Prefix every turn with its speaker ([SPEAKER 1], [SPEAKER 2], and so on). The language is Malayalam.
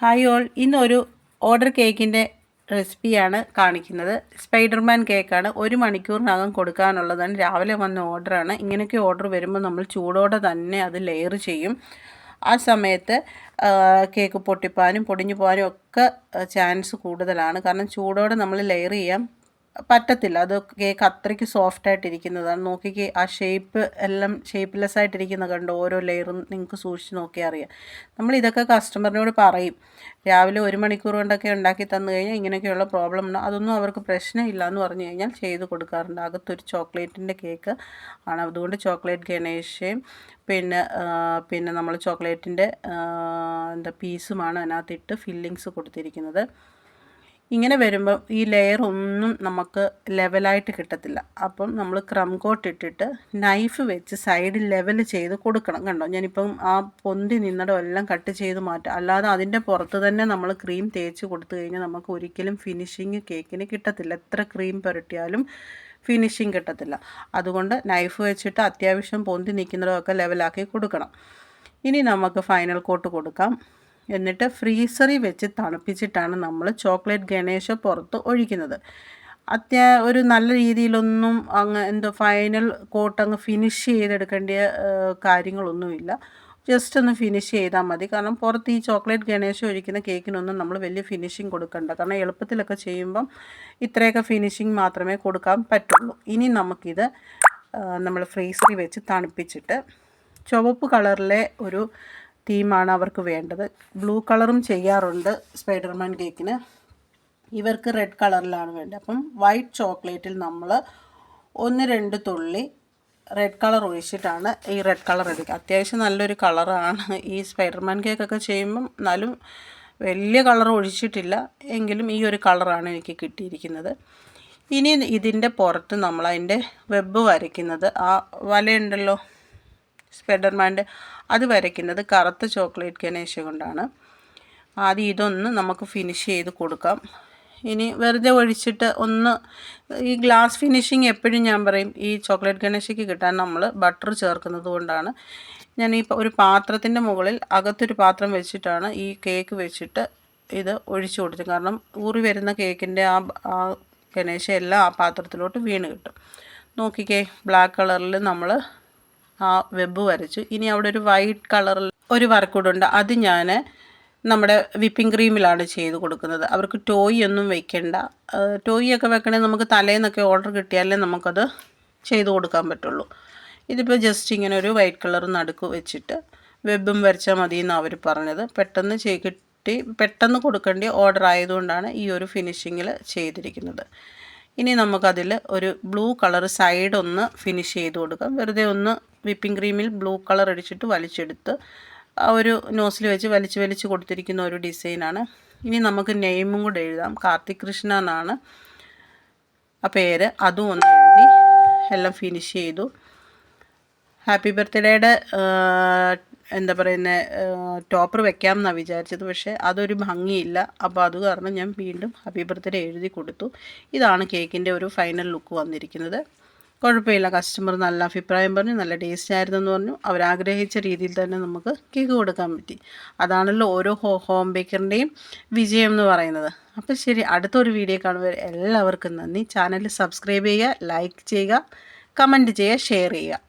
[SPEAKER 1] Hi all. ഇന്നൊരു ഓർഡർ കേക്കിന്റെ റെസിപ്പിയാണ് കാണിക്കുന്നത്. സ്പൈഡർമാൻ കേക്കാണ്. ഒരു മണിക്കൂറിനകം കൊടുക്കാനുള്ളതാണ്. രാവിലെ വന്ന ഓർഡറാണ്. ഇങ്ങനെയൊക്കെ ഓർഡർ വരുമ്പോൾ നമ്മൾ ചൂടോടെ തന്നെ അത് ലെയർ ചെയ്യും. ആ സമയത്ത് കേക്ക് പൊട്ടിപ്പോവാനും പൊടിഞ്ഞു പോകാനും ഒക്കെ ചാൻസ് കൂടുതലാണ്. കാരണം ചൂടോടെ നമ്മൾ ലെയർ ചെയ്യാൻ പറ്റത്തില്ല. അത് കേക്ക് അത്രയ്ക്ക് സോഫ്റ്റ് ആയിട്ടിരിക്കുന്നതാണ് നോക്കിക്കേ ആ ഷേപ്പ് എല്ലാം ഷേപ്പ്ലെസ് ആയിട്ടിരിക്കുന്ന കണ്ടോ? ഓരോ ലെയറും നിങ്ങൾക്ക് സൂക്ഷിച്ച് നോക്കിയാൽ അറിയാം. നമ്മൾ ഇതൊക്കെ കസ്റ്റമറിനോട് പറയും. രാവിലെ ഒരു മണിക്കൂർ കൊണ്ടൊക്കെ ഉണ്ടാക്കി തന്നു കഴിഞ്ഞാൽ ഇങ്ങനെയൊക്കെയുള്ള പ്രോബ്ലം ഉണ്ട്? അതൊന്നും അവർക്ക് പ്രശ്നമില്ല എന്ന് പറഞ്ഞു കഴിഞ്ഞാൽ ചെയ്ത് കൊടുക്കാറുണ്ട്. അകത്തൊരു ചോക്ലേറ്റിന്റെ കേക്ക് ആണ്. അതുകൊണ്ട് ചോക്ലേറ്റ് ഗണേശയും പിന്നെ പിന്നെ നമ്മൾ ചോക്ലേറ്റിന്റെ എന്താ പീസുമാണ് അതിനകത്തിട്ട് ഫില്ലിങ്സ് കൊടുത്തിരിക്കുന്നത്. ഇങ്ങനെ വരുമ്പോൾ ഈ ലെയർ ഒന്നും നമുക്ക് ലെവലായിട്ട് കിട്ടത്തില്ല. അപ്പം നമ്മൾ ക്രം കോട്ട് ഇട്ടിട്ട് നൈഫ് വെച്ച് സൈഡിൽ ലെവൽ ചെയ്ത് കൊടുക്കണം കണ്ടോ? ഞാനിപ്പം ആ പൊന്തി നിന്നടോ എല്ലാം കട്ട് ചെയ്ത് മാറ്റാം. അല്ലാതെ അതിന്റെ പുറത്ത് തന്നെ നമ്മൾ ക്രീം തേച്ച് കൊടുത്തു കഴിഞ്ഞാൽ നമുക്ക് ഒരിക്കലും ഫിനിഷിങ് കേക്കിന് കിട്ടത്തില്ല. എത്ര ക്രീം പുരട്ടിയാലും ഫിനിഷിങ് കിട്ടത്തില്ല. അതുകൊണ്ട് നൈഫ് വെച്ചിട്ട് അത്യാവശ്യം പൊന്തി നിൽക്കുന്നതൊക്കെ ലെവലാക്കി കൊടുക്കണം. ഇനി നമുക്ക് ഫൈനൽ കോട്ട് കൊടുക്കാം. എന്നിട്ട് ഫ്രീസറിൽ വെച്ച് തണുപ്പിച്ചിട്ടാണ് നമ്മൾ ചോക്ലേറ്റ് ഗണേശ പുറത്ത് ഒഴിക്കുന്നത്. അത്യാ ഒരു നല്ല രീതിയിലൊന്നും അങ്ങ് എന്തോ ഫൈനൽ കോട്ട് അങ്ങ് ഫിനിഷ് ചെയ്തെടുക്കേണ്ട കാര്യങ്ങളൊന്നുമില്ല. ജസ്റ്റ് ഒന്ന് ഫിനിഷ് ചെയ്താൽ മതി. കാരണം പുറത്ത് ഈ ചോക്ലേറ്റ് ഗണേശ ഒഴിക്കുന്ന കേക്കിനൊന്നും നമ്മൾ വലിയ ഫിനിഷിങ് കൊടുക്കണ്ട. കാരണം എളുപ്പത്തിലൊക്കെ ചെയ്യുമ്പം ഇത്രയൊക്കെ ഫിനിഷിങ് മാത്രമേ കൊടുക്കാൻ പറ്റുള്ളൂ. ഇനി നമുക്കിത് നമ്മൾ ഫ്രീസറിൽ വെച്ച് തണുപ്പിച്ചിട്ട് ചുവപ്പ് കളറിലെ ഒരു തീമാണ് അവർക്ക് വേണ്ടത്. ബ്ലൂ കളറും ചെയ്യാറുണ്ട് സ്പൈഡർമാൻ കേക്കിന്. ഇവർക്ക് റെഡ് കളറിലാണ് വേണ്ടത്. അപ്പം വൈറ്റ് ചോക്ലേറ്റിൽ നമ്മൾ ഒന്ന് രണ്ട് തുള്ളി റെഡ് കളർ ഒഴിച്ചിട്ടാണ് ഈ റെഡ് കളർ എടുക്കുക. അത്യാവശ്യം നല്ലൊരു കളറാണ് ഈ സ്പൈഡർമാൻ കേക്കൊക്കെ ചെയ്യുമ്പം. എന്നാലും വലിയ കളർ ഒഴിച്ചിട്ടില്ല. എങ്കിലും ഈ ഒരു കളറാണ് എനിക്ക് കിട്ടിയിരിക്കുന്നത്. ഇനി ഇതിന്റെ പുറത്ത് നമ്മൾ അതിന്റെ വെബ് വരയ്ക്കുന്നത്. ആ വലയുണ്ടല്ലോ സ്പെഡർമാന്റെ അത് വരയ്ക്കുന്നത് കറുത്ത ചോക്ലേറ്റ് ഗണേശ കൊണ്ടാണ്. ആദ്യം ഇതൊന്ന് നമുക്ക് ഫിനിഷ് ചെയ്ത് കൊടുക്കാം. ഇനി വെറുതെ ഒഴിച്ചിട്ട് ഒന്ന് ഈ ഗ്ലാസ് ഫിനിഷിങ് എപ്പോഴും ഞാൻ പറയും ഈ ചോക്ലേറ്റ് ഗണേശയ്ക്ക് കിട്ടാൻ നമ്മൾ ബട്ടർ ചേർക്കുന്നത് കൊണ്ടാണ്. ഞാൻ ഈ ഒരു പാത്രത്തിന്റെ മുകളിൽ അകത്തൊരു പാത്രം വെച്ചിട്ടാണ് ഈ കേക്ക് വെച്ചിട്ട് ഇത് ഒഴിച്ചു കൊടുത്തത്. കാരണം ഊറി വരുന്ന കേക്കിന്റെ ആ ആ ഗണേശ എല്ലാം ആ പാത്രത്തിലോട്ട് വീണ് കിട്ടും. നോക്കിക്കേ ബ്ലാക്ക് കളറിൽ നമ്മൾ ആ വെബ് വരച്ചു. ഇനി അവിടെ ഒരു വൈറ്റ് കളറിൽ ഒരു വർക്ക് ഉണ്ട്. അത് ഞാൻ നമ്മുടെ വിപ്പിംഗ് ക്രീമിലാണ് ചെയ്ത് കൊടുക്കുന്നത്. അവർക്ക് ടോയ് ഒന്നും വെക്കണ്ട. ടോയ് ഒക്കെ വെക്കണമെങ്കിൽ നമുക്ക് തലേന്നൊക്കെ ഓർഡർ കിട്ടിയാലേ നമുക്കത് ചെയ്ത് കൊടുക്കാൻ പറ്റുള്ളൂ. ഇതിപ്പോൾ ജസ്റ്റ് ഇങ്ങനെ ഒരു വൈറ്റ് കളർ നടുക്ക് വെച്ചിട്ട് വെബും വരച്ചാൽ മതി എന്നാണ് അവർ പറഞ്ഞത്. പെട്ടെന്ന് ചെയ് കിട്ടി പെട്ടെന്ന് കൊടുക്കേണ്ട ഓർഡർ ആയതുകൊണ്ടാണ് ഈ ഒരു ഫിനിഷിങ്ങിൽ ചെയ്തിരിക്കുന്നത്. ഇനി നമുക്കതിൽ ഒരു ബ്ലൂ കളർ സൈഡ് ഒന്ന് ഫിനിഷ് ചെയ്ത് കൊടുക്കാം. വെറുതെ ഒന്ന് വിപ്പിംഗ് ക്രീമിൽ ബ്ലൂ കളർ അടിച്ചിട്ട് വലിച്ചെടുത്ത് ആ ഒരു നോസിൽ വെച്ച് വലിച്ച് വലിച്ച് കൊടുത്തിരിക്കുന്ന ഒരു ഡിസൈനാണ്. ഇനി നമുക്ക് നെയിമും കൂടെ എഴുതാം. കാർത്തിക് കൃഷ്ണ എന്നാണ് ആ പേര്. അതും ഒന്ന് എഴുതി എല്ലാം ഫിനിഷ് ചെയ്തു. ഹാപ്പി ബർത്ത്ഡേയുടെ എന്താ പറയുന്നത് ടോപ്പർ വെക്കാം എന്നാണ് വിചാരിച്ചത്. പക്ഷേ അതൊരു ഭംഗിയില്ല. അപ്പോൾ അത് കാരണം ഞാൻ വീണ്ടും ഹാപ്പി ബർത്ത്ഡേ എഴുതി കൊടുത്തു. ഇതാണ് കേക്കിന്റെ ഒരു ഫൈനൽ ലുക്ക് വന്നിരിക്കുന്നത്. കുഴപ്പമില്ല. കസ്റ്റമർ നല്ല അഭിപ്രായം പറഞ്ഞു നല്ല ടേസ്റ്റ് ആയിരുന്നു എന്ന് പറഞ്ഞു അവരാഗ്രഹിച്ച രീതിയിൽ തന്നെ നമുക്ക് കേക്ക് കൊടുക്കാൻ പറ്റി. അതാണല്ലോ ഓരോ ഹോ ഹോം ബേക്കറിന്റെയും വിജയം എന്ന് പറയുന്നത്. അപ്പോൾ ശരി അടുത്തൊരു വീഡിയോ കാണുമ്പോൾ എല്ലാവർക്കും നന്ദി. ചാനൽ സബ്സ്ക്രൈബ് ചെയ്യുക ലൈക്ക് ചെയ്യുക കമന്റ് ചെയ്യുക ഷെയർ ചെയ്യുക.